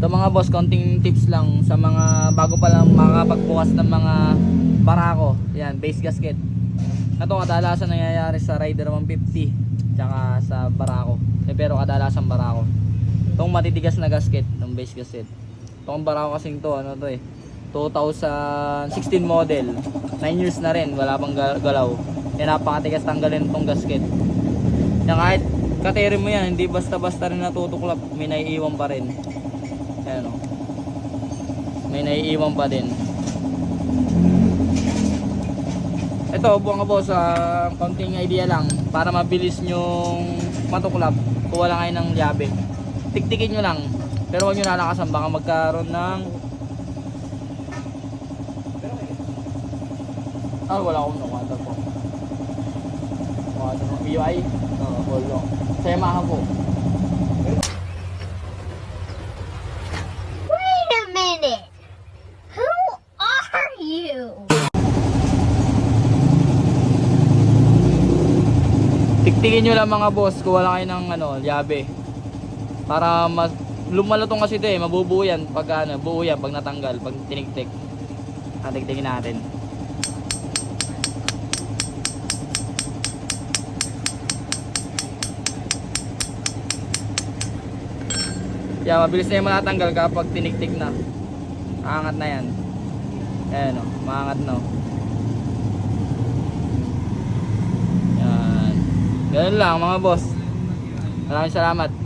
Ito mga boss, konting tips lang sa mga bago pa lang makakapagbukas ng mga barako. Yan, base gasket. Ito kadalasan nangyayari sa Rider 150 tsaka sa barako. Eh, pero kadalasan barako. Itong matitigas na gasket ng base gasket. Itong barako kasing to, ano to eh. 2016 model. 9 years na rin, wala pang ga- galaw. Yan napakatigas tanggalin itong gasket. Yan kahit kateri mo yan, hindi basta-basta rin natutuklap. May naiiwan pa rin. Ayan o. May naiiwan pa din. Ito, buwan ka po sa konting idea lang para mabilis nyong matuklap. Kuha lang kayo ng yabe. Tiktikin nyo lang. Pero huwag nyo lalakasan. Baka magkaroon ng... Ah, wala akong water po. Water po. UI? Oo, uh, Volvo. Sa Yamaha po. Tiktikin nyo lang mga boss kung wala kayo ng ano, yabe. Para mas lumalutong kasi ito eh, mabubuo yan pag ano, buo yan pag natanggal, pag tiniktik. Tiktikin natin. Yeah, mabilis na yung matatanggal kapag tiniktik na. Aangat na yan. Ayan o, maangat na. Yan. Ganun lang mga boss. Maraming salamat.